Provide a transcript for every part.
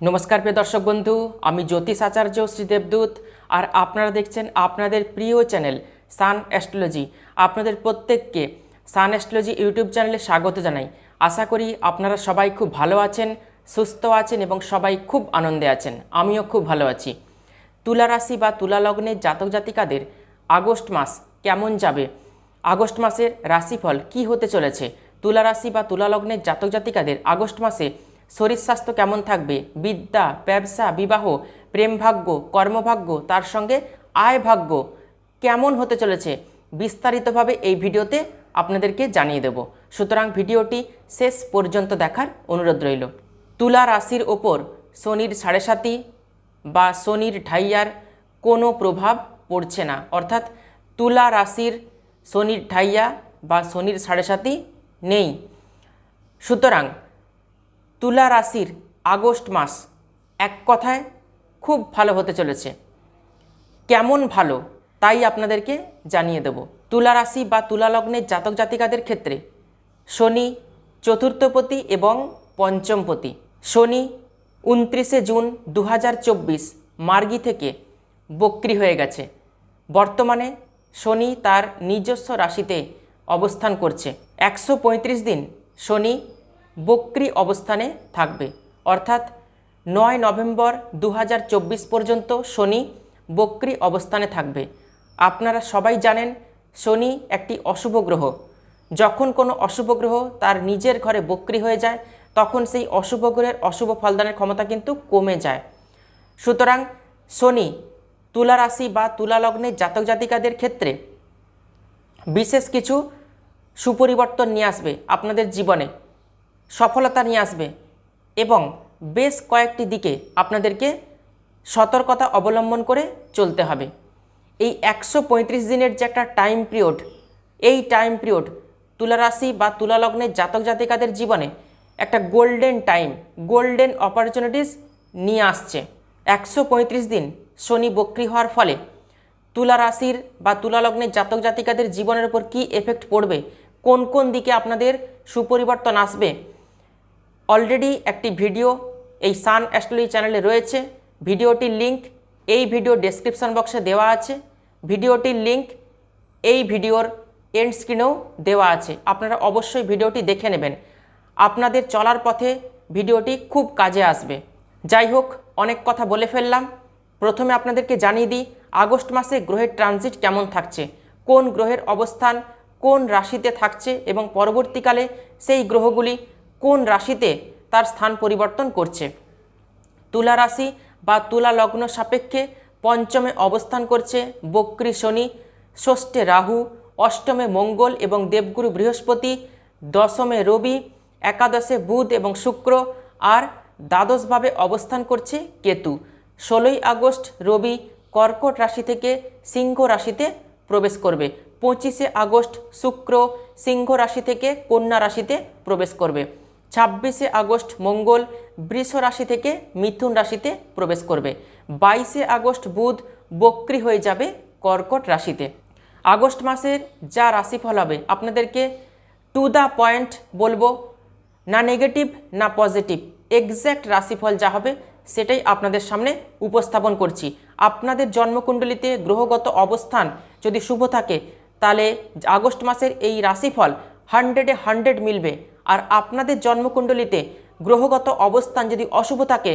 নমস্কার প্রিয় দর্শক বন্ধু, আমি জ্যোতিষ আচার্য শ্রী দেবদূত, আর আপনারা দেখছেন আপনাদের প্রিয় চ্যানেল সান অ্যাস্ট্রোলজি। আপনাদের প্রত্যেককে সান অ্যাস্ট্রোলজি ইউটিউব চ্যানেলে স্বাগত জানাই। আশা করি আপনারা সবাই খুব ভালো আছেন, সুস্থ আছেন এবং সবাই খুব আনন্দে আছেন। আমিও খুব ভালো আছি। তুলা রাশি বা তুলা লগ্নের জাতক জাতিকাদের আগস্ট মাস কেমন যাবে? আগস্ট মাসের রাশিফল কি হতে চলেছে? তুলা রাশি বা তুলা লগ্নের জাতক জাতিকাদের আগস্ট মাসে শরীর স্বাস্থ্য কেমন থাকবে? বিদ্যা, ব্যবসা, বিবাহ প্রেম ভাগ্য কর্মভাগ্য, তার সঙ্গে আয় ভাগ্য কেমন হতে চলেছে? বিস্তারিতভাবে এই ভিডিওতে আপনাদেরকে জানিয়ে দেব। সুতরাং ভিডিওটি শেষ পর্যন্ত দেখার অনুরোধ রইল। তুলা রাশির ওপর শনির সাড়ে সাতি বা শনির ঢাইয়ার কোনো প্রভাব পড়ছে না। অর্থাৎ তুলা রাশির শনির ঢাইয়া বা শনির সাড়ে সাতি নেই। সুতরাং তুলা রাশির আগস্ট মাস এক কথায় খুব ভালো হতে চলেছে। কেমন ভালো তাই আপনাদেরকে জানিয়ে দেব। তুলা রাশি বা তুলা লগ্নের জাতক জাতিকাদের ক্ষেত্রে শনি চতুর্থপতি এবং পঞ্চমপতি। শনি উনত্রিশে জুন দু হাজার চব্বিশ মার্গি থেকে বক্রি হয়ে গেছে। বর্তমানে শনি তার নিজস্ব রাশিতে অবস্থান করছে। একশো পঁয়ত্রিশ দিন শনি বক্রি অবস্থানে থাকবে। অর্থাৎ নয় নভেম্বর দু হাজার চব্বিশ পর্যন্ত শনি বক্রি অবস্থানে থাকবে। আপনারা সবাই জানেন, শনি একটি অশুভ গ্রহ। যখন কোনো অশুভ গ্রহ তার নিজের ঘরে বক্রি হয়ে যায়, তখন সেই অশুভ গ্রহের অশুভ ফলদানের ক্ষমতা কিন্তু কমে যায়। সুতরাং শনি তুলা রাশি বা তুলা লগ্নের জাতক জাতিকাদের ক্ষেত্রে বিশেষ কিছু সুপরিবর্তন নিয়ে আসবে আপনাদের জীবনে। সফলতা নিয়ে আসবে এবং বেশ কয়েকটি দিকে আপনাদেরকে সতর্কতা অবলম্বন করে চলতে হবে। এই একশো পঁয়ত্রিশ দিনের যে একটা টাইম পিরিয়ড এই টাইম পিরিয়ড তুলারাশি বা তুলালগ্নের জাতক জাতিকাদের জীবনে একটা গোল্ডেন টাইম গোল্ডেন অপরচুনিটিস নিয়ে আসছে। একশো পঁয়ত্রিশ দিন শনি বক্রি হওয়ার ফলে তুলা রাশির বা তুলালগ্নের জাতক জাতিকাদের জীবনের উপর কি এফেক্ট পড়বে, কোন কোন দিকে আপনাদের সুপরিবর্তন আসবে অলরেডি একটি ভিডিও এই সান অ্যাস্ট্রোলজি চ্যানেলে রয়েছে। ভিডিওটির লিংক এই ভিডিও ডেসক্রিপশন বক্সে দেওয়া আছে। ভিডিওটির লিংক এই ভিডিওর এন্ড স্ক্রিনেও দেওয়া আছে। আপনারা অবশ্যই ভিডিওটি দেখে নেবেন। আপনাদের চলার পথে ভিডিওটি খুব কাজে আসবে। যাই হোক, অনেক কথা বলে ফেললাম। প্রথমে আপনাদেরকে জানিয়ে দিই, আগস্ট মাসে গ্রহের ট্রানজিট কেমন থাকছে? কোন গ্রহের অবস্থান কোন রাশিতে থাকছে? এবং পরবর্তীকালে সেই গ্রহগুলি কোন রাশিতে তার স্থান পরিবর্তন করছে? তুলা রাশি বা তুলা লগ্ন সাপেক্ষে পঞ্চমে অবস্থান করছে বক্রী শনি, ষষ্ঠে রাহু, অষ্টমে মঙ্গল এবং দেবগুরু বৃহস্পতি, দশমে রবি, একাদশে বুধ এবং শুক্র আর দ্বাদশভাবে অবস্থান করছে কেতু। ষোলোই আগস্ট রবি কর্কট রাশি থেকে সিংহ রাশিতে প্রবেশ করবে। পঁচিশে আগস্ট শুক্র সিংহ রাশি থেকে কন্যা রাশিতে প্রবেশ করবে। ছাব্বিশে আগস্ট মঙ্গল বৃষ রাশি থেকে মিথুন রাশিতে প্রবেশ করবে। বাইশে আগস্ট বুধ বক্রি হয়ে যাবে কর্কট রাশিতে। আগস্ট মাসের যা রাশিফল হবে, আপনাদেরকে টু দ্য পয়েন্ট বলব, না নেগেটিভ, না পজিটিভ। এক্স্যাক্ট রাশিফল যা হবে, সেটাই আপনাদের সামনে উপস্থাপন করছি। আপনাদের জন্মকুণ্ডলিতে গ্রহগত অবস্থান যদি শুভ থাকে, তাহলে আগস্ট মাসের এই রাশিফল হান্ড্রেডে হান্ড্রেড মিলবে। আর আপনাদের জন্মকুণ্ডলিতে গ্রহগত অবস্থান যদি অশুভ থাকে,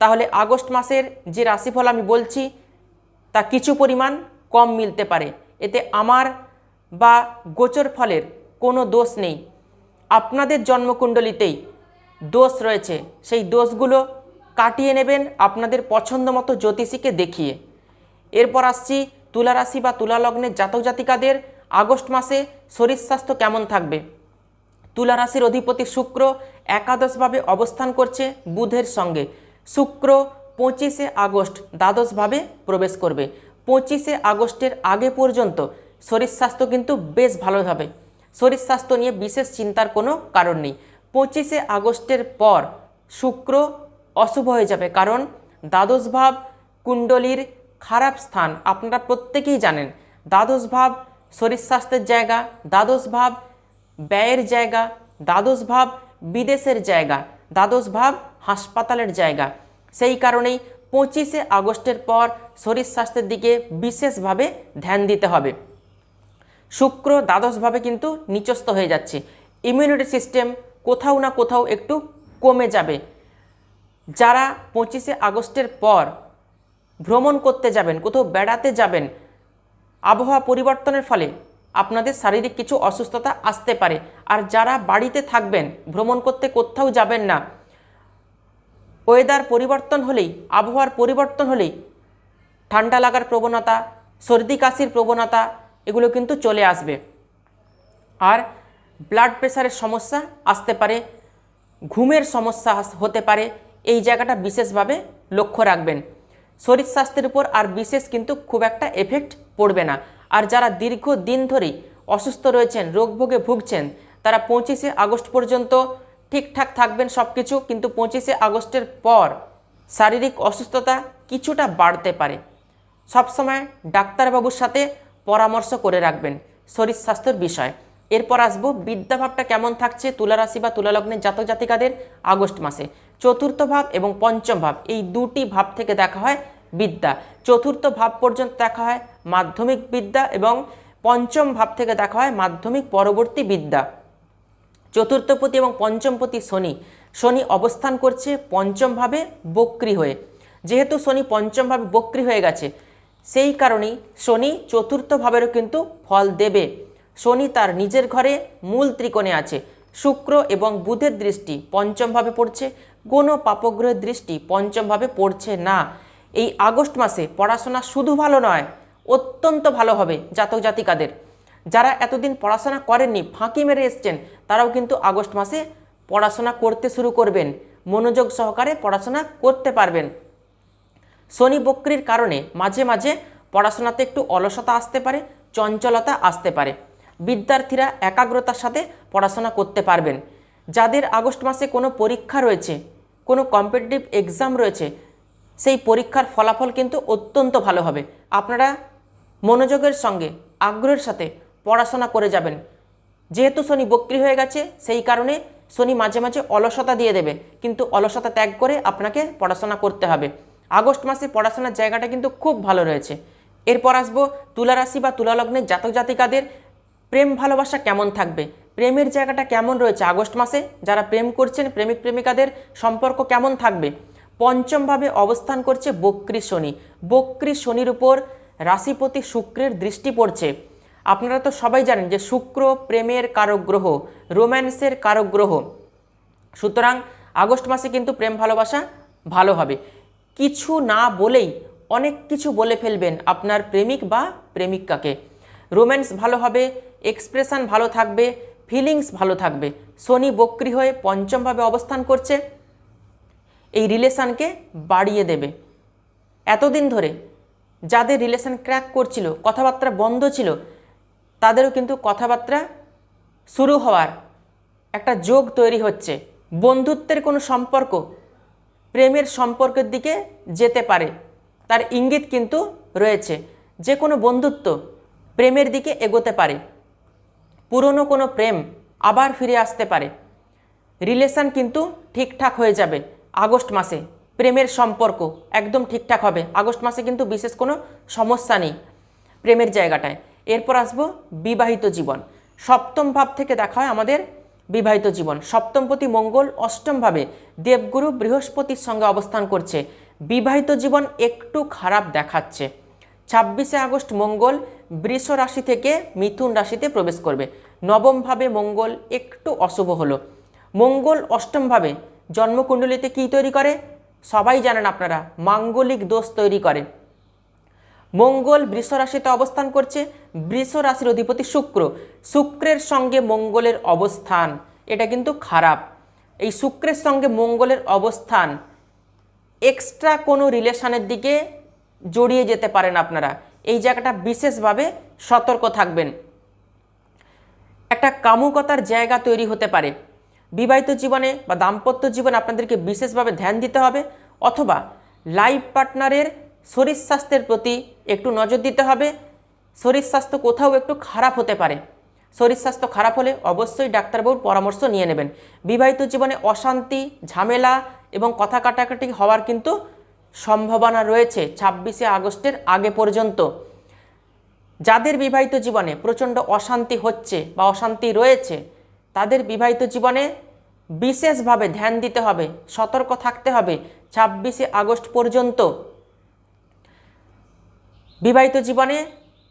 তাহলে আগস্ট মাসের যে রাশিফল আমি বলছি, তা কিছু পরিমাণ কম মিলতে পারে। এতে আমার বা গোচর ফলের কোনো দোষ নেই। আপনাদের জন্মকুণ্ডলিতেই দোষ রয়েছে। সেই দোষগুলো কাটিয়ে নেবেন আপনাদের পছন্দ মতো জ্যোতিষীকে দেখিয়ে। এরপর আসছি তুলা রাশি বা তুলা লগ্নের জাতক জাতিকাদের আগস্ট মাসে শরীর স্বাস্থ্য কেমন থাকবে? তুলা রাশির অধিপতি শুক্র একাদশভাবে অবস্থান করছে বুধের সঙ্গে। শুক্র পঁচিশে আগস্ট দ্বাদশভাবে প্রবেশ করবে। পঁচিশে আগস্টের আগে পর্যন্ত শরীর স্বাস্থ্য কিন্তু বেশ ভালো হবে। শরীর স্বাস্থ্য নিয়ে বিশেষ চিন্তার কোনো কারণ নেই। পঁচিশে আগস্টের পর শুক্র অশুভ হয়ে যাবে কারণ দ্বাদশ ভাব কুণ্ডলীর খারাপ স্থান, আপনারা প্রত্যেকেই জানেন। দ্বাদশ ভাব শরীর স্বাস্থ্যের জায়গা দ্বাদশ ভাব ব্যয়ের জায়গা, দ্বাদশ ভাব বিদেশের জায়গা, দ্বাদশ ভাব হাসপাতালের জায়গা। সেই কারণেই পঁচিশে আগস্টের পর শরীর স্বাস্থ্যের দিকে বিশেষভাবে ধ্যান দিতে হবে। শুক্র দ্বাদশভাবে কিন্তু নিচস্থ হয়ে যাচ্ছে। ইমিউনিটি সিস্টেম কোথাও না কোথাও একটু কমে যাবে। যারা পঁচিশে আগস্টের পর ভ্রমণ করতে যাবেন, কোথাও বেড়াতে যাবেন, আবহাওয়া পরিবর্তনের ফলে আপনাদের শারীরিক কিছু অসুস্থতা আসতে পারে। আর যারা বাড়িতে থাকবেন, ভ্রমণ করতে কোথাও যাবেন না ওয়েদার পরিবর্তন হলেই, আবহাওয়ার পরিবর্তন হলেই, ঠান্ডা লাগার প্রবণতা, সর্দি কাশির প্রবণতা, এগুলো কিন্তু চলে আসবে। আর ব্লাড প্রেশারের সমস্যা আসতে পারে, ঘুমের সমস্যা হতে পারে, এই জায়গাটা বিশেষভাবে লক্ষ্য রাখবেন। শরীর স্বাস্থ্যের উপর আর বিশেষ কিন্তু খুব একটা এফেক্ট পড়বে না। আর যারা দীর্ঘ দিন ধরেই অসুস্থ রয়েছেন, রোগভোগে ভুগছেন, তারা পঁচিশে আগস্ট পর্যন্ত ঠিকঠাক থাকবেন সব কিছু কিন্তু পঁচিশে আগস্টের পর শারীরিক অসুস্থতা কিছুটা বাড়তে পারে। সবসময় ডাক্তারবাবুর সাথে পরামর্শ করে রাখবেন শরীর স্বাস্থ্যের বিষয়। এরপর আসব, বিদ্যাভাবটা কেমন থাকছে তুলারাশি বা তুলালগ্নের জাতক জাতিকাদের আগস্ট মাসে। চতুর্থ ভাব এবং পঞ্চম ভাব, এই দুটি ভাব থেকে দেখা হয় বিদ্যা। চতুর্থ ভাব পর্যন্ত দেখা হয় মাধ্যমিক বিদ্যা এবং পঞ্চম ভাব থেকে দেখা হয় মাধ্যমিক পরবর্তী বিদ্যা। চতুর্থপতি এবং পঞ্চমপতি শনি। শনি অবস্থান করছে পঞ্চমভাবে বক্রি হয়ে। যেহেতু শনি পঞ্চমভাবে বক্রি হয়ে গেছে, সেই কারণেই শনি চতুর্থ ভাবেরও কিন্তু ফল দেবে। শনি তার নিজের ঘরে মূল ত্রিকোণে আছে। শুক্র এবং বুধের দৃষ্টি পঞ্চমভাবে পড়ছে, কোনো পাপগ্রহের দৃষ্টি পঞ্চমভাবে পড়ছে না। এই আগস্ট মাসে পড়াশোনা শুধু ভালো নয়, অত্যন্ত ভালো হবে জাতক জাতিকাদের। যারা এতদিন পড়াশোনা করেননি, ফাঁকি মেরে এসছেন, তারাও কিন্তু আগস্ট মাসে পড়াশোনা করতে শুরু করবেন, মনোযোগ সহকারে পড়াশোনা করতে পারবেন। শনি বক্রির কারণে মাঝে মাঝে পড়াশোনাতে একটু অলসতা আসতে পারে, চঞ্চলতা আসতে পারে। বিদ্যার্থীরা একাগ্রতার সাথে পড়াশোনা করতে পারবেন। যাদের আগস্ট মাসে কোনো পরীক্ষা রয়েছে, কোনো কম্পিটিটিভ এক্সাম রয়েছে সেই পরীক্ষার ফলাফল কিন্তু অত্যন্ত ভালো হবে। আপনারা মনোযোগের সঙ্গে, আগ্রহের সাথে পড়াশোনা করে যাবেন। যেহেতু শনি বক্রি হয়ে গেছে, সেই কারণে শনি মাঝে মাঝে অলসতা দিয়ে দেবে। কিন্তু অলসতা ত্যাগ করে আপনাকে পড়াশোনা করতে হবে। আগস্ট মাসে পড়াশোনার জায়গাটা কিন্তু খুব ভালো রয়েছে। এরপর আসব তুলা রাশি বা তুলালগ্নের জাতক জাতিকাদের প্রেম ভালোবাসা কেমন থাকবে? প্রেমের জায়গাটা কেমন রয়েছে আগস্ট মাসে? যারা প্রেম করছেন, প্রেমিক প্রেমিকাদের সম্পর্ক কেমন থাকবে? পঞ্চমভাবে অবস্থান করছে বক্রি শনি। বক্রি শনির উপর রাশিপতি শুক্রের দৃষ্টি পড়ছে। আপনারা তো সবাই জানেন যে শুক্র প্রেমের কারক গ্রহ রোম্যান্সের কারক গ্রহ সুতরাং আগস্ট মাসে কিন্তু প্রেম ভালোবাসা ভালো হবে। কিছু না বলেই অনেক কিছু বলে ফেলবেন আপনার প্রেমিক বা প্রেমিকাকে। রোম্যান্স ভালো হবে, এক্সপ্রেশন ভালো থাকবে, ফিলিংস ভালো থাকবে। শনি বক্রি হয়ে পঞ্চমভাবে অবস্থান করছে। এই রিলেশানকে বাড়িয়ে দেবে। এতদিন ধরে যাদের রিলেশন ক্র্যাক করছিল, কথাবার্তা বন্ধ ছিল, তাদেরও কিন্তু কথাবার্তা শুরু হওয়ার একটা যোগ তৈরি হচ্ছে। বন্ধুত্বের কোনো সম্পর্ক প্রেমের সম্পর্কের দিকে যেতে পারে, তার ইঙ্গিত কিন্তু রয়েছে। যে কোনো বন্ধুত্ব প্রেমের দিকে এগোতে পারে, পুরনো কোনো প্রেম আবার ফিরে আসতে পারে। রিলেশন কিন্তু ঠিকঠাক হয়ে যাবে। আগস্ট মাসে প্রেমের সম্পর্ক একদম ঠিকঠাক হবে। আগস্ট মাসে কিন্তু বিশেষ কোনো সমস্যা নেই প্রেমের জায়গাটায়। এরপর আসব বিবাহিত জীবন। সপ্তম ভাব থেকে দেখা হয় আমাদের বিবাহিত জীবন। সপ্তমপতি মঙ্গল অষ্টমভাবে দেবগুরু বৃহস্পতির সঙ্গে অবস্থান করছে। বিবাহিত জীবন একটু খারাপ দেখাচ্ছে। ছাব্বিশে আগস্ট মঙ্গল বৃষ রাশি থেকে মিথুন রাশিতে প্রবেশ করবে। নবমভাবে মঙ্গল একটু অশুভ হলো। মঙ্গল অষ্টমভাবে জন্মকুণ্ডলিতে কী তৈরি করে? সবাই জানেন আপনারা, মাঙ্গলিক দোষ তৈরি করে মঙ্গল বৃষ রাশিতে অবস্থান করছে, বৃষ রাশির অধিপতি শুক্র। শুক্রের সঙ্গে মঙ্গলের অবস্থান, এটা কিন্তু খারাপ। এই শুক্রের সঙ্গে মঙ্গলের অবস্থান এক্সট্রা কোনো রিলেশনের দিকে জড়িয়ে যেতে পারেন আপনারা। এই জায়গাটা বিশেষভাবে সতর্ক থাকবেন। একটা কামুকতার জায়গা তৈরি হতে পারে। বিবাহিত জীবনে বা দাম্পত্য জীবনে আপনাদেরকে বিশেষভাবে ধ্যান দিতে হবে অথবা লাইফ পার্টনারের শরীর স্বাস্থ্যের প্রতি একটু নজর দিতে হবে। শরীর স্বাস্থ্য কোথাও একটু খারাপ হতে পারে। শরীর স্বাস্থ্য খারাপ হলে অবশ্যই ডাক্তারবাবুর পরামর্শ নিয়ে নেবেন। বিবাহিত জীবনে অশান্তি, ঝামেলা এবং কথা কাটাকাটি হওয়ার কিন্তু সম্ভাবনা রয়েছে ছাব্বিশে আগস্টের আগে পর্যন্ত। যাদের বিবাহিত জীবনে প্রচণ্ড অশান্তি হচ্ছে বা অশান্তি রয়েছে তাদের বিবাহিত জীবনে বিশেষভাবে ধ্যান দিতে হবে, সতর্ক থাকতে হবে ছাব্বিশে আগস্ট পর্যন্ত। বিবাহিত জীবনে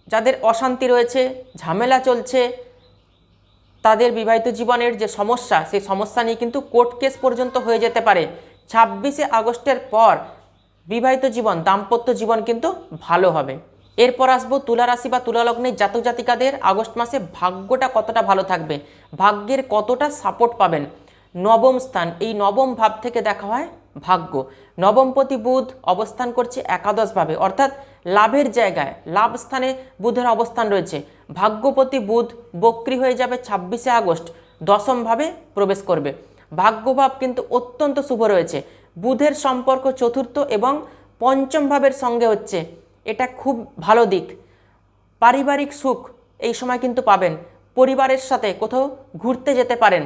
যাদের অশান্তি রয়েছে, ঝামেলা চলছে, তাদের বিবাহিত জীবনের যে সমস্যা, সেই সমস্যা নিয়ে কিন্তু কোর্ট কেস পর্যন্ত হয়ে যেতে পারে। ছাব্বিশে আগস্টের পর বিবাহিত জীবন, দাম্পত্য জীবন কিন্তু ভালো হবে। এরপর আসব তুলা রাশি বা তুলা লগ্নের জাতক জাতিকাদের আগস্ট মাসে ভাগ্যটা কতটা ভালো থাকবে? ভাগ্যের কতটা সাপোর্ট পাবেন? নবম স্থান, এই নবম ভাব থেকে দেখা হয় ভাগ্য। নবমপতি বুধ অবস্থান করছে একাদশভাবে, অর্থাৎ লাভের জায়গায়, লাভ স্থানে বুধের অবস্থান রয়েছে। ভাগ্যপতি বুধ বক্রি হয়ে যাবে ছাব্বিশে আগস্ট, দশমভাবে প্রবেশ করবে। ভাগ্যভাব কিন্তু অত্যন্ত শুভ রয়েছে। বুধের সম্পর্ক চতুর্থ এবং পঞ্চম ভাবের সঙ্গে হচ্ছে এটা খুব ভালো দিক। পারিবারিক সুখ এই সময় কিন্তু পাবেন। পরিবারের সাথে কোথাও ঘুরতে যেতে পারেন।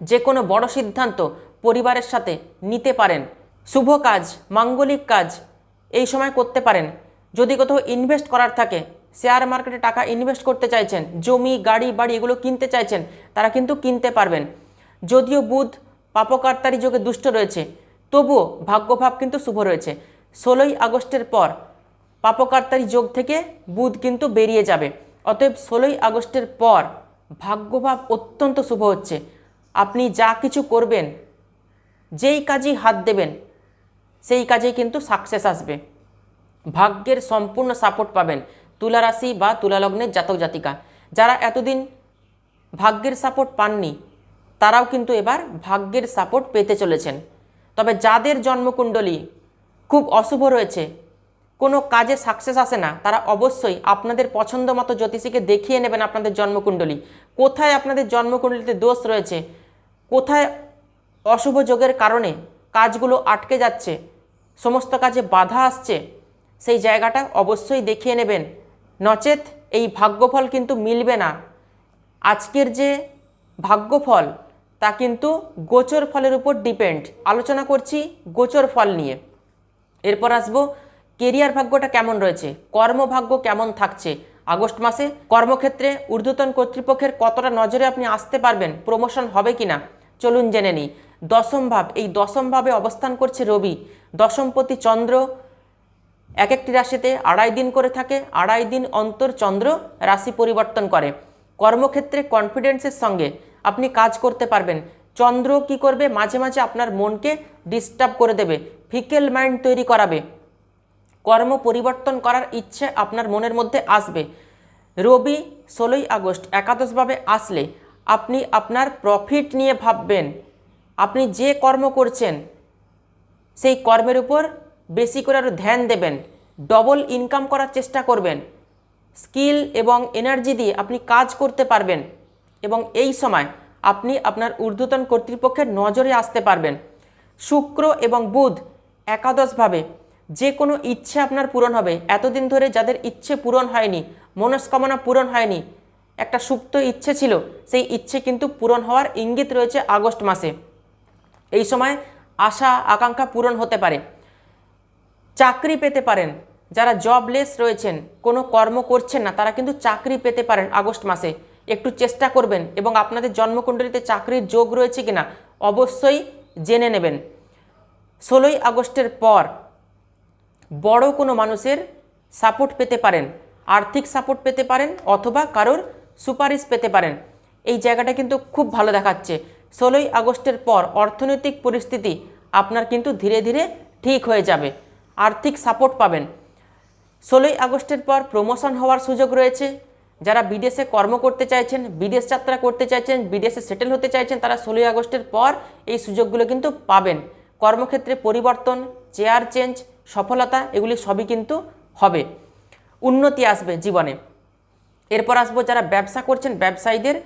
যে কোনো বড় সিদ্ধান্ত পরিবারের সাথে নিতে পারেন। শুভ কাজ, মাঙ্গলিক কাজ এই সময় করতে পারেন। যদি কোথাও ইনভেস্ট করার থাকে শেয়ার মার্কেটে টাকা ইনভেস্ট করতে চাইছেন, জমি, গাড়ি, বাড়ি এগুলো কিনতে চাইছেন, তারা কিন্তু কিনতে পারবেন। যদিও বুধ পাপকার্তারি যোগে দুষ্ট রয়েছে, তবুও ভাগ্যভাব কিন্তু শুভ রয়েছে। ষোলোই আগস্টের পর পাপকার্তারি যোগ থেকে বুধ কিন্তু বেরিয়ে যাবে। অতএব ষোলোই আগস্টের পর ভাগ্যভাব অত্যন্ত শুভ হচ্ছে। আপনি যা কিছু করবেন, যেই কাজেই হাত দেবেন, সেই কাজেই কিন্তু সাকসেস আসবে। ভাগ্যের সম্পূর্ণ সাপোর্ট পাবেন তুলা রাশি বা তুলালগ্নের জাতক জাতিকা। যারা এতদিন ভাগ্যের সাপোর্ট পাননি, তারাও কিন্তু এবার ভাগ্যের সাপোর্ট পেতে চলেছেন। তবে যাদের জন্মকুণ্ডলী খুব অশুভ রয়েছে কোনো কাজে সাকসেস আসে না, তারা অবশ্যই আপনাদের পছন্দ মতো জ্যোতিষীকে দেখিয়ে নেবেন আপনাদের জন্মকুণ্ডলী। কোথায় আপনাদের জন্মকুণ্ডলীতে দোষ রয়েছে? কোথায় অশুভ যোগের কারণে কাজগুলো আটকে যাচ্ছে? সমস্ত কাজে বাধা আসছে? সেই জায়গাটা অবশ্যই দেখিয়ে নেবেন। নচেত এই ভাগ্যফল কিন্তু মিলবে না। আজকের যে ভাগ্যফল, তা কিন্তু গোচর ফলের উপর ডিপেন্ড আলোচনা করছি গোচর ফল নিয়ে। এরপর আসব কেরিয়ার ভাগ্যটা কেমন রয়েছে? কর্মভাগ্য কেমন থাকছে? আগস্ট মাসে কর্মক্ষেত্রে ঊর্ধ্বতন কর্তৃপক্ষের কতটা নজরে আপনি আসতে পারবেন? প্রমোশন হবে কিনা? চলুন জেনে নিই। দশম ভাব, এই দশম ভাবে অবস্থান করছে রবি। দশমপতি চন্দ্র এক একটি রাশিতে আড়াই দিন করে থাকে, আড়াই দিন অন্তর চন্দ্র রাশি পরিবর্তন করে। কর্মক্ষেত্রে কনফিডেন্সের সঙ্গে আপনি কাজ করতে পারবেন। চন্দ্র কি করবে? মাঝে মাঝে আপনার মনকে ডিস্টার্ব করে দেবে ফিকেল মাইন্ড তৈরি করাবে। কর্ম পরিবর্তন করার ইচ্ছে আপনার মনের মধ্যে আসবে। রবি ষোলোই আগস্ট, একাদশভাবে আসলে আপনি আপনার প্রফিট নিয়ে ভাববেন। আপনি যে কর্ম করছেন, সেই কর্মের উপর বেশি করে আরও ধ্যান দেবেন। ডবল ইনকাম করার চেষ্টা করবেন। স্কিল এবং এনার্জি দিয়ে আপনি কাজ করতে পারবেন এবং এই সময় আপনি আপনার ঊর্ধ্বতন কর্তৃপক্ষের নজরে আসতে পারবেন। শুক্র এবং বুধ একাদশভাবে যে কোনো ইচ্ছে আপনার পূরণ হবে। এতদিন ধরে যাদের ইচ্ছে পূরণ হয়নি, মনস্কামনা পূরণ হয়নি, একটা সুপ্ত ইচ্ছে ছিল, সেই ইচ্ছে কিন্তু পূরণ হওয়ার ইঙ্গিত রয়েছে আগস্ট মাসে। এই সময় আশা, আকাঙ্ক্ষা পূরণ হতে পারে। চাকরি পেতে পারেন, যারা জবলেস রয়েছেন, কোনো কর্ম করছেন না, তারা কিন্তু চাকরি পেতে পারেন আগস্ট মাসে। একটু চেষ্টা করবেন এবং আপনাদের জন্মকুণ্ডলিতে চাকরির যোগ রয়েছে কিনা, অবশ্যই জেনে নেবেন। ষোলোই আগস্টের পর বড় কোনো মানুষের সাপোর্ট পেতে পারেন, আর্থিক সাপোর্ট পেতে পারেন অথবা কারোর সুপারিশ পেতে পারেন। এই জায়গাটা কিন্তু খুব ভালো দেখাচ্ছে। ষোলোই আগস্টের পর অর্থনৈতিক পরিস্থিতি আপনার কিন্তু ধীরে ধীরে ঠিক হয়ে যাবে। আর্থিক সাপোর্ট পাবেন। ষোলোই আগস্টের পর প্রমোশন হওয়ার সুযোগ রয়েছে। যারা বিদেশে কর্ম করতে চাইছেন, বিদেশ যাত্রা করতে চাইছেন, বিদেশে সেটেল হতে চাইছেন, তারা ষোলোই আগস্টের পর এই সুযোগগুলো কিন্তু পাবেন। কর্মক্ষেত্রে পরিবর্তন চেয়ার চেঞ্জ সফলতা, এগুলি সবই কিন্তু হবে। উন্নতি আসবে জীবনে। এরপর আসব যারা ব্যবসা করছেন, ব্যবসায়ীদের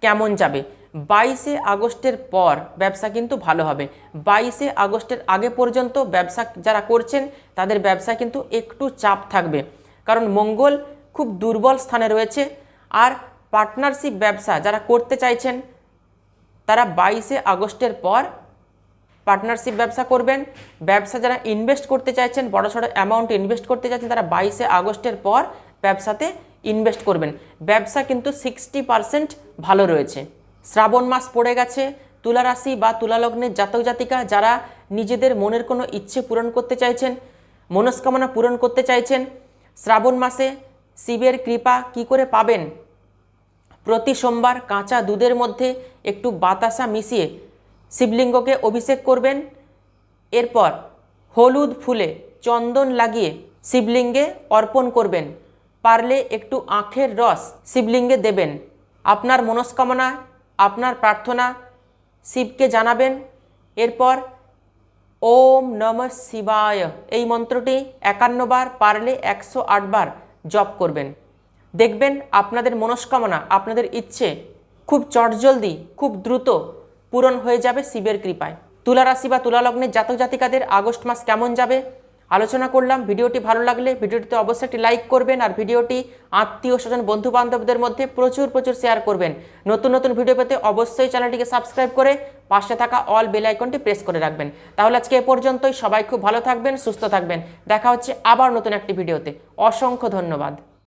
কেমন যাবে? বাইশে আগস্টের পর ব্যবসা কিন্তু ভালো হবে। বাইশে আগস্টের আগে পর্যন্ত ব্যবসা যারা করছেন, তাদের ব্যবসা কিন্তু একটু চাপ থাকবে। কারণ মঙ্গল খুব দুর্বল স্থানে রয়েছে। আর পার্টনারশিপ ব্যবসা যারা করতে চাইছেন, তারা বাইশে আগস্টের পর পার্টনারশিপ ব্যবসা করবেন। ব্যবসা যারা ইনভেস্ট করতে চাইছেন, বড় সড়ো অ্যামাউন্ট ইনভেস্ট করতে চাইছেন, তারা বাইশে আগস্টের পর ব্যবসাতে ইনভেস্ট করবেন। ব্যবসা কিন্তু সিক্সটি পারসেন্ট ভালো রয়েছে। শ্রাবণ মাস পড়ে গেছে। তুলা রাশি বা তুলালগ্নের জাতক জাতিকা যারা নিজেদের মনের কোনো ইচ্ছে পূরণ করতে চাইছেন, মনস্কামনা পূরণ করতে চাইছেন, শ্রাবণ মাসে শিবের কৃপা কি করে পাবেন? প্রতি সোমবার কাঁচা দুধের মধ্যে একটু বাতাসা মিশিয়ে শিবলিঙ্গকে অভিষেক করবেন। এরপর হলুদ ফুলে চন্দন লাগিয়ে শিবলিঙ্গে অর্পণ করবেন। পারলে একটু আখের রস শিবলিঙ্গে দেবেন। আপনার মনস্কামনা, আপনার প্রার্থনা শিবকে জানাবেন। এরপর ওম নম শিবায় এই মন্ত্রটি একান্ন বার পারলে একশো বার জপ করবেন। দেখবেন আপনাদের মনস্কামনা, আপনাদের ইচ্ছে খুব চটজলদি, খুব দ্রুত পূরণ হয়ে যাবে শিবের কৃপায়। তুলা রাশি বা তুলা লগ্নের জাতক জাতিকাদের আগস্ট মাস কেমন যাবে? আলোচনা করলাম। ভিডিওটি ভালো লাগলে ভিডিওটিতে অবশ্যই একটি লাইক করবেন আর ভিডিওটি আত্মীয় স্বজন বন্ধু বান্ধবদের মধ্যে প্রচুর প্রচুর শেয়ার করবেন। নতুন নতুন ভিডিও পেতে অবশ্যই চ্যানেলটিকে সাবস্ক্রাইব করে পাশে থাকা অল বেল আইকনটি প্রেস করে রাখবেন। তাহলে আজকে এ পর্যন্তই। সবাই খুব ভালো থাকবেন, সুস্থ থাকবেন। দেখা হচ্ছে আবার নতুন একটি ভিডিওতে অসংখ্য ধন্যবাদ।